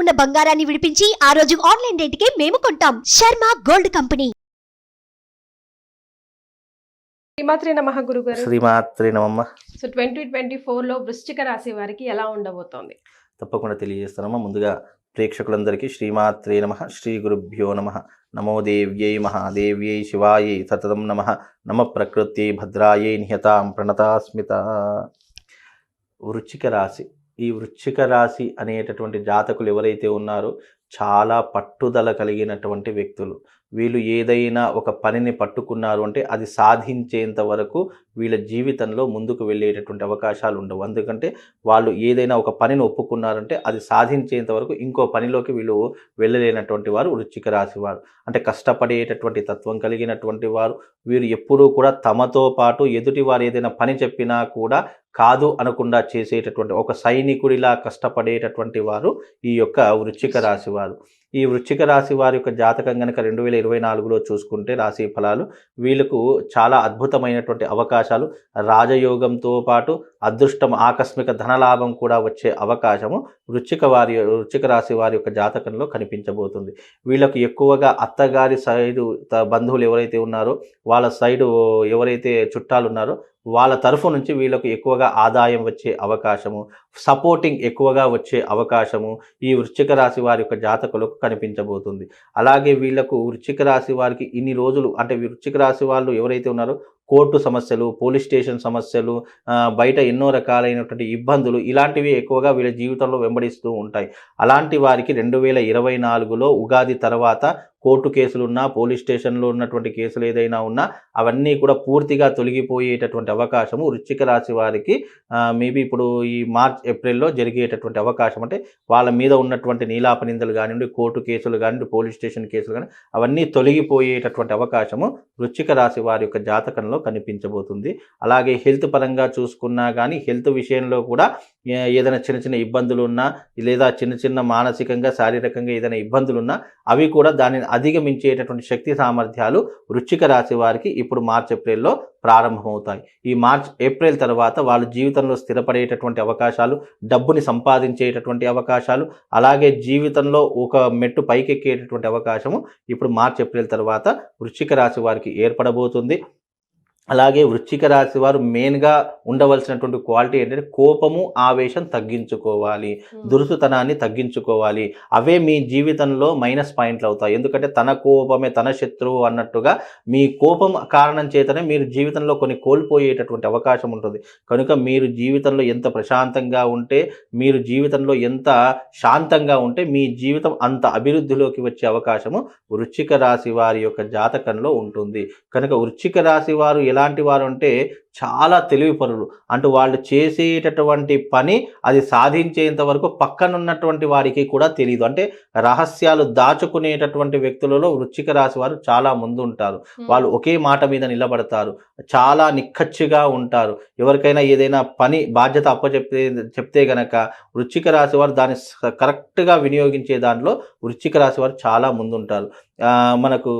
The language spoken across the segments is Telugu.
ఉన్న బంగారాన్ని విడిపించి ఆ రోజు ఆన్లైన్ రేటుకే మేము కొంటాం. Sharma gold company. శ్రీమాత్రి నమః గురుగారు. శ్రీమాత్రి నమమ్మ సో ట్వంటీ ట్వంటీ ఫోర్లో వృశ్చిక రాశి వారికి ఎలా ఉండబోతోంది? తప్పకుండా తెలియజేస్తానమ్మా. ముందుగా ప్రేక్షకులందరికీ శ్రీమాత్రే నమ శ్రీ గురుభ్యో నమ. నమో దేవ్యై మహాదేవ్యై శివాయై సతతం నమ. నమ ప్రకృత్యై భద్రాయై నిహతాం ప్రణతాస్మిత. వృచ్చిక రాశి. ఈ వృచ్చిక రాశి అనేటటువంటి జాతకులు ఎవరైతే ఉన్నారో చాలా పట్టుదల కలిగినటువంటి వ్యక్తులు. వీళ్ళు ఏదైనా ఒక పనిని పట్టుకున్నారు అంటే అది సాధించేంత వరకు వీళ్ళ జీవితంలో ముందుకు వెళ్ళేటటువంటి అవకాశాలు ఉండవు. ఎందుకంటే వాళ్ళు ఏదైనా ఒక పనిని ఒప్పుకున్నారంటే అది సాధించేంత వరకు ఇంకో పనిలోకి వీళ్ళు వెళ్ళలేనటువంటి వారు వృచ్చిక రాశి వారు. అంటే కష్టపడేటటువంటి తత్వం కలిగినటువంటి వారు వీరు ఎప్పుడూ కూడా తమతో పాటు ఎదుటి వారు ఏదైనా పని చెప్పినా కూడా కాదు అనకుండా చేసేటటువంటి ఒక సైనికుడిలా కష్టపడేటటువంటి వారు ఈ యొక్క వృచ్చిక రాశి వారు. ఈ వృశ్చిక రాశి వారి యొక్క జాతకం కనుక రెండు వేల ఇరవై నాలుగులో చూసుకుంటే రాశి ఫలాలు వీళ్ళకు చాలా అద్భుతమైనటువంటి అవకాశాలు. రాజయోగంతో పాటు అదృష్టం ఆకస్మిక ధనలాభం కూడా వచ్చే అవకాశము వృశ్చిక వారి వృశ్చిక రాశి వారి యొక్క జాతకంలో కనిపించబోతుంది. వీళ్ళకు ఎక్కువగా అత్తగారి సైడు త- బంధువులు ఎవరైతే ఉన్నారో వాళ్ళ సైడు ఎవరైతే చుట్టాలు ఉన్నారో వాళ్ళ తరఫు నుంచి వీళ్ళకు ఎక్కువగా ఆదాయం వచ్చే అవకాశము సపోర్టింగ్ ఎక్కువగా వచ్చే అవకాశము ఈ వృశ్చిక రాశి వారి యొక్క జాతకులకు కనిపించబోతుంది. అలాగే వీళ్ళకు వృశ్చిక రాశి వారికి ఇన్ని రోజులు అంటే వృశ్చిక రాశి వాళ్ళు ఎవరైతే ఉన్నారో కోర్టు సమస్యలు పోలీస్ స్టేషన్ సమస్యలు బయట ఎన్నో రకాలైనటువంటి ఇబ్బందులు ఇలాంటివి ఎక్కువగా వీళ్ళ జీవితంలో వెంబడిస్తూ ఉంటాయి. అలాంటి వారికి రెండు వేల ఇరవై నాలుగులో ఉగాది తర్వాత కోర్టు కేసులు ఉన్నా పోలీస్ స్టేషన్లో ఉన్నటువంటి కేసులు ఏదైనా ఉన్నా అవన్నీ కూడా పూర్తిగా తొలగిపోయేటటువంటి అవకాశము వృశ్చిక రాశి వారికి మేబీ ఇప్పుడు ఈ మార్చ్ ఏప్రిల్లో జరిగేటటువంటి అవకాశం అంటే వాళ్ళ మీద ఉన్నటువంటి నీలాప నిందలు కానివ్వండి కోర్టు కేసులు కానివ్వండి పోలీస్ స్టేషన్ కేసులు కానీ అవన్నీ తొలగిపోయేటటువంటి అవకాశము వృశ్చిక రాశి వారి యొక్క జాతకంలో కనిపించబోతుంది. అలాగే హెల్త్ పరంగా చూసుకున్నా కానీ హెల్త్ విషయంలో కూడా ఏదైనా చిన్న చిన్న ఇబ్బందులు ఉన్నా లేదా చిన్న చిన్న మానసికంగా శారీరకంగా ఏదైనా ఇబ్బందులు ఉన్నా అవి కూడా దానిని అధిగమించేటటువంటి శక్తి సామర్థ్యాలు వృశ్చిక రాశి వారికి ఇప్పుడు మార్చ్ ఏప్రిల్లో ప్రారంభమవుతాయి. ఈ మార్చ్ ఏప్రిల్ తర్వాత వాళ్ళ జీవితంలో స్థిరపడేటటువంటి అవకాశాలు డబ్బుని సంపాదించేటటువంటి అవకాశాలు అలాగే జీవితంలో ఒక మెట్టు పైకెక్కేటటువంటి అవకాశము ఇప్పుడు మార్చ్ ఏప్రిల్ తర్వాత వృశ్చిక రాశి వారికి ఏర్పడబోతుంది. అలాగే వృశ్చిక రాశి వారు మెయిన్గా ఉండవలసినటువంటి క్వాలిటీ ఏంటంటే కోపము ఆవేశం తగ్గించుకోవాలి. దురుసుతనాన్ని తగ్గించుకోవాలి. అవే మీ జీవితంలో మైనస్ పాయింట్లు అవుతాయి. ఎందుకంటే తన కోపమే తన శత్రువు అన్నట్టుగా మీ కోపం కారణం చేతనే మీరు జీవితంలో కొన్ని కోల్పోయేటటువంటి అవకాశం ఉంటుంది. కనుక మీరు జీవితంలో ఎంత ప్రశాంతంగా ఉంటే మీరు జీవితంలో ఎంత శాంతంగా ఉంటే మీ జీవితం అంత అభివృద్ధిలోకి వచ్చే అవకాశము వృశ్చిక రాశి వారి యొక్క జాతకంలో ఉంటుంది. కనుక వృశ్చిక రాశి వారు ఎలాంటి వారు అంటే చాలా తెలివి పరులు. అంటూ వాళ్ళు చేసేటటువంటి పని అది సాధించేంత వరకు పక్కనున్నటువంటి వారికి కూడా తెలియదు అంటే రహస్యాలు దాచుకునేటటువంటి వ్యక్తులలో వృశ్చిక రాశి వారు చాలా ముందు ఉంటారు వాళ్ళు ఒకే మాట మీద నిలబడతారు. చాలా నిక్కచ్చిగా ఉంటారు. ఎవరికైనా ఏదైనా పని బాధ్యత అప్పచెప్తే చెప్తే గనక వృశ్చిక రాశి వారు దాన్ని కరెక్ట్గా వినియోగించే దానిలో వృశ్చిక రాశి వారు చాలా ముందుంటారు. మనకు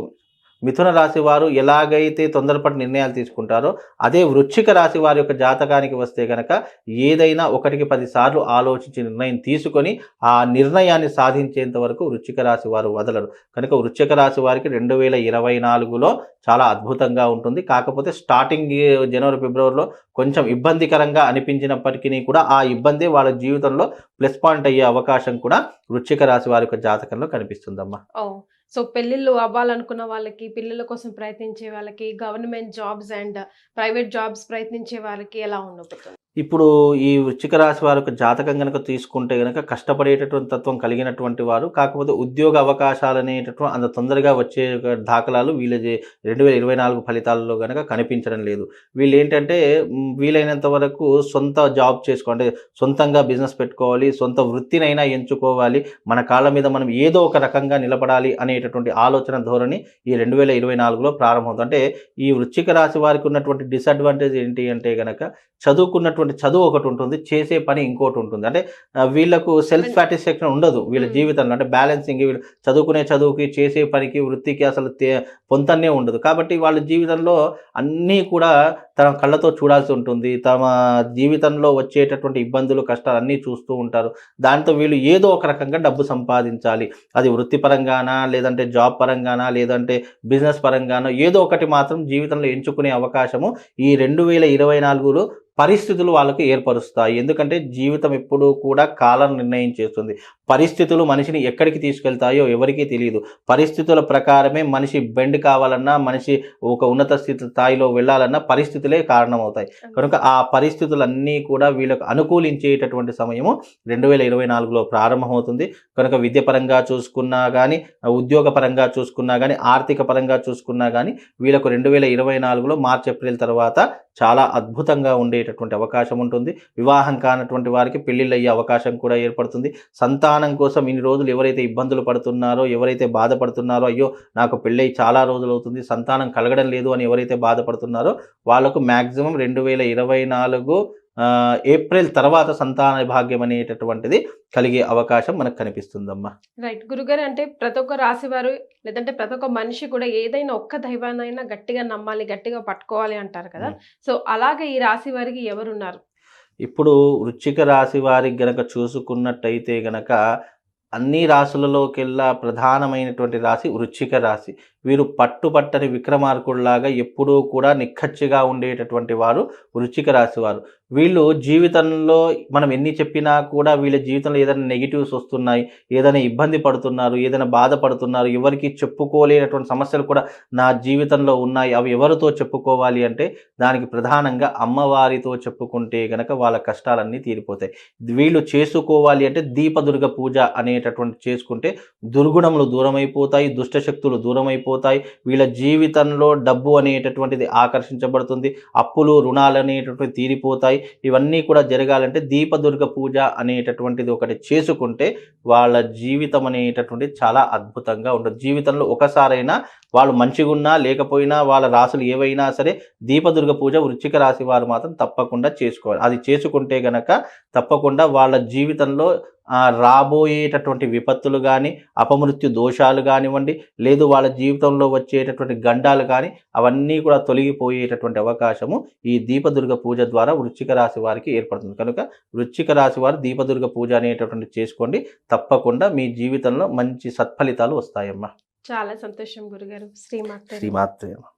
మిథున రాశి వారు ఎలాగైతే తొందరపడి నిర్ణయాలు తీసుకుంటారో అదే వృశ్చిక రాశి వారి యొక్క జాతకానికి వస్తే కనుక ఏదైనా ఒకటికి పదిసార్లు ఆలోచించి నిర్ణయం తీసుకొని ఆ నిర్ణయాన్ని సాధించేంత వరకు వృశ్చిక రాశి వారు వదలరు. కనుక వృశ్చిక రాశి వారికి రెండు వేల ఇరవై నాలుగులో చాలా అద్భుతంగా ఉంటుంది. కాకపోతే స్టార్టింగ్ జనవరి ఫిబ్రవరిలో కొంచెం ఇబ్బందికరంగా అనిపించినప్పటికీ కూడా ఆ ఇబ్బంది వాళ్ళ జీవితంలో ప్లస్ పాయింట్ అయ్యే అవకాశం కూడా వృశ్చిక రాశి వారి యొక్క జాతకంలో కనిపిస్తుందమ్మా. సో పెళ్ళిళ్ళు అవ్వాలనుకున్న వాళ్ళకి పిల్లల కోసం ప్రయత్నించే వాళ్ళకి government jobs and private jobs ప్రయత్నించే వాళ్ళకి ఎలా ఉండబోతుంది ఇప్పుడు ఈ వృచ్చిక రాశి వారి జాతకం కనుక తీసుకుంటే కనుక కష్టపడేటటువంటి తత్వం కలిగినటువంటి వారు కాకపోతే ఉద్యోగ అవకాశాలు అనేటటువంటి అంత తొందరగా వచ్చే దాఖలాలు వీళ్ళ రెండు వేల ఇరవై నాలుగు ఫలితాలలో కనుక కనిపించడం లేదు. వీళ్ళు ఏంటంటే వీలైనంత వరకు సొంత జాబ్ చేసుకోండి సొంతంగా బిజినెస్ పెట్టుకోవాలి సొంత వృత్తినైనా ఎంచుకోవాలి మన కాళ్ళ మీద మనం ఏదో ఒక రకంగా నిలబడాలి అనేటటువంటి ఆలోచన ధోరణి ఈ రెండు వేల ఇరవై నాలుగులో ప్రారంభమవుతుంది. అంటే ఈ వృచ్చిక రాశి వారికి ఉన్నటువంటి డిసడ్వాంటేజ్ ఏంటి అంటే కనుక చదువుకున్నటువంటి చదివేటటువంటి చదువు ఒకటి ఉంటుంది చేసే పని ఇంకోటి ఉంటుంది. అంటే వీళ్ళకు సెల్ఫ్ సాటిస్ఫాక్షన్ ఉండదు వీళ్ళ. జీవితంలో. అంటే బ్యాలెన్సింగ్ వీళ్ళు చదువుకునే చదువుకి చేసే పనికి వృత్తికి అసలు పొంతనే ఉండదు. కాబట్టి వాళ్ళ జీవితంలో అన్నీ కూడా తన కళ్ళతో చూడాల్సి ఉంటుంది. తమ జీవితంలో వచ్చేటటువంటి ఇబ్బందులు కష్టాలు అన్నీ చూస్తూ ఉంటారు. దాంతో వీళ్ళు ఏదో ఒక రకంగా డబ్బు సంపాదించాలి. అది వృత్తిపరంగానా లేదంటే జాబ్ పరంగానా లేదంటే బిజినెస్ పరంగానో ఏదో ఒకటి మాత్రం జీవితంలో ఎంచుకునే అవకాశము ఈ రెండు వేల ఇరవై నాలుగులో పరిస్థితులు వాళ్ళకు ఏర్పరుస్తాయి. ఎందుకంటే జీవితం ఎప్పుడూ కూడా కాలం నిర్ణయం చేస్తుంది. పరిస్థితులు మనిషిని ఎక్కడికి తీసుకెళ్తాయో ఎవరికీ తెలియదు పరిస్థితుల ప్రకారమే మనిషి బెండ్ కావాలన్నా మనిషి ఒక ఉన్నత స్థితి స్థాయిలో వెళ్ళాలన్నా పరిస్థితులే కారణమవుతాయి. కనుక ఆ పరిస్థితులన్నీ కూడా వీళ్ళకు అనుకూలించేటటువంటి సమయము రెండు వేల ఇరవై నాలుగులో ప్రారంభమవుతుంది. కనుక విద్య పరంగా చూసుకున్నా కానీ ఉద్యోగ పరంగా చూసుకున్నా కానీ ఆర్థిక పరంగా చూసుకున్నా కానీ వీళ్ళకు రెండు వేల ఇరవై నాలుగులో మార్చ్ ఏప్రిల్ తర్వాత చాలా అద్భుతంగా ఉండేటటువంటి అవకాశం ఉంటుంది. వివాహం కానటువంటి వారికి పెళ్ళిళ్ళు అయ్యే అవకాశం కూడా ఏర్పడుతుంది. సంతానం కోసం ఇన్ని రోజులు ఎవరైతే ఇబ్బందులు పడుతున్నారో ఎవరైతే బాధపడుతున్నారో అయ్యో నాకు పెళ్ళై చాలా రోజులు అవుతుంది సంతానం కలగడం లేదు అని ఎవరైతే బాధపడుతున్నారో వాళ్ళకు మ్యాక్సిమం రెండు వేల ఇరవై నాలుగు ఏప్రిల్ తర్వాత సంతాన భాగ్యం అనేటటువంటిది కలిగే అవకాశం మనకు కనిపిస్తుందమ్మా. రైట్ గురుగారు అంటే ప్రతి ఒక్క రాశి వారు లేదంటే ప్రతి ఒక్క మనిషి కూడా ఏదైనా ఒక్క దైవాన్నైనా గట్టిగా నమ్మాలి గట్టిగా పట్టుకోవాలి అంటారు కదా. సో అలాగే ఈ రాశి వారికి ఎవరున్నారు? ఇప్పుడు వృశ్చిక రాశి వారికి గనక చూసుకున్నట్టయితే గనక అన్ని రాశులలోకెల్లా ప్రధానమైనటువంటి రాశి వృశ్చిక రాశి. వీరు పట్టుపట్టని విక్రమార్కుల్లాగా ఎప్పుడూ కూడా నిక్కచ్చిగా ఉండేటటువంటి వారు వృశ్చిక రాశి వారు వీళ్ళు జీవితంలో మనం ఎన్ని చెప్పినా కూడా వీళ్ళ జీవితంలో ఏదైనా నెగిటివ్స్ వస్తున్నాయి ఏదైనా ఇబ్బంది పడుతున్నారు ఏదైనా బాధపడుతున్నారు ఎవరికి చెప్పుకోలేనటువంటి సమస్యలు కూడా నా జీవితంలో ఉన్నాయి అవి ఎవరితో చెప్పుకోవాలి అంటే దానికి ప్రధానంగా అమ్మవారితో చెప్పుకుంటే గనక వాళ్ళ కష్టాలన్నీ తీరిపోతాయి. వీళ్ళు చేసుకోవాలి అంటే దీపదుర్గ పూజ అనేటటువంటి చేసుకుంటే దుర్గుణములు దూరమైపోతాయి దుష్టశక్తులు దూరమైపోతాయి వీళ్ళ జీవితంలో డబ్బు అనేటటువంటిది ఆకర్షించబడుతుంది అప్పులు రుణాలు అనేటటువంటి తీరిపోతాయి ఇవన్నీ కూడా జరగాలంటే దీపదుర్గ పూజ అనేటటువంటిది ఒకటి చేసుకుంటే వాళ్ళ జీవితం అనేటటువంటిది చాలా అద్భుతంగా ఉంటుంది. జీవితంలో ఒకసారైనా వాళ్ళు మంచిగున్నా లేకపోయినా వాళ్ళ రాసులు ఏవైనా సరే దీపదుర్గ పూజ వృచ్చిక రాశి వారు మాత్రం తప్పకుండా చేసుకోవాలి. అది చేసుకుంటే గనక తప్పకుండా వాళ్ళ జీవితంలో రాబోయేటటువంటి విపత్తులు కానీ అపమృత్యు దోషాలు కానివ్వండి లేదు వాళ్ళ జీవితంలో వచ్చేటటువంటి గండాలు కానీ అవన్నీ కూడా తొలగిపోయేటటువంటి అవకాశము ఈ దీపదుర్గ పూజ ద్వారా వృశ్చిక రాశి వారికి ఏర్పడుతుంది. కనుక వృశ్చిక రాశి వారు దీపదుర్గ పూజ అనేటటువంటి చేసుకోండి. తప్పకుండా మీ జీవితంలో మంచి సత్ఫలితాలు వస్తాయమ్మా. చాలా సంతోషం గురుగారు. శ్రీమాత శ్రీమాత్రే నమః.